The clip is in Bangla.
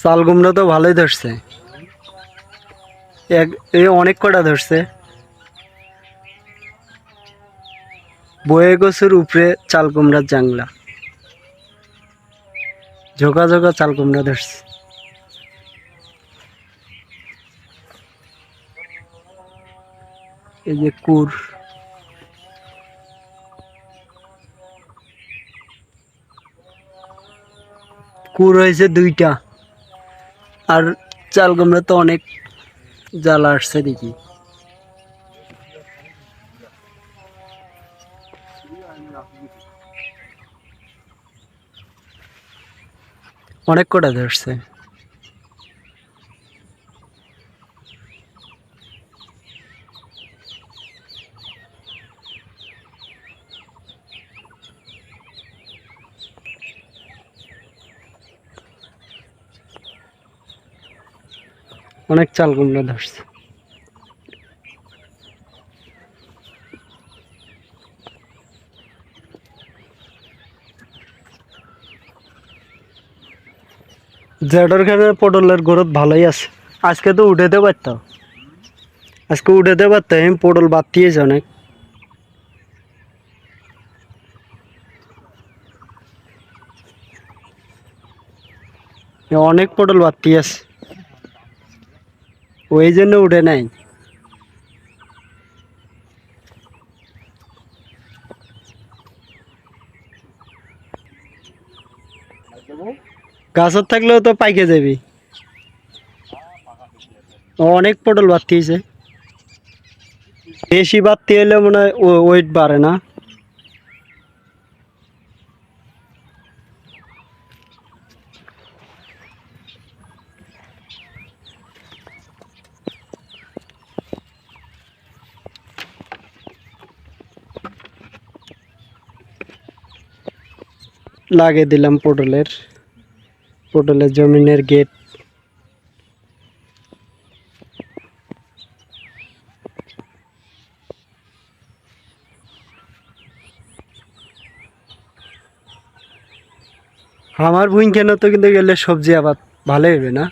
চাল কুমড়া তো ভালোই ধরছে। এক এ অনেক কটা ধরছে। বয়ে গছের উপরে চাল কুমড়ার জাংলা। ঝোকা ঝোকা চাল কুমড়া ধরছে। এই যে কুর। কুর হয়েছে দুইটা। আর চাল কুমড়া তো অনেক জ্বালা আসছে দেখি। অনেক কটা ধরছে অনেক চাল কুমড়া ধরছে। জেডর খানে পটলের গ্রোথ ভালোই আছে। আজকে তো উঠাতে পারতাম। আজকে উঠাতে আমি পটল বাতিয়েছে অনেক অনেক পটল বাতি আছে। ওই জন্য উঠে নাই। গাছত থাকলেও তো পাইকে যাবি। অনেক পটল বাড়তিছে বেশি বাড়তি হলে মনে হয় ওয়েট বাড়ে না। লাগিয়ে দিলাম পটলের। পটলের জমিনের গেট আমার ভুঁই কেন তো কিন্তু গেলে সবজি আবার ভালোই হবে না?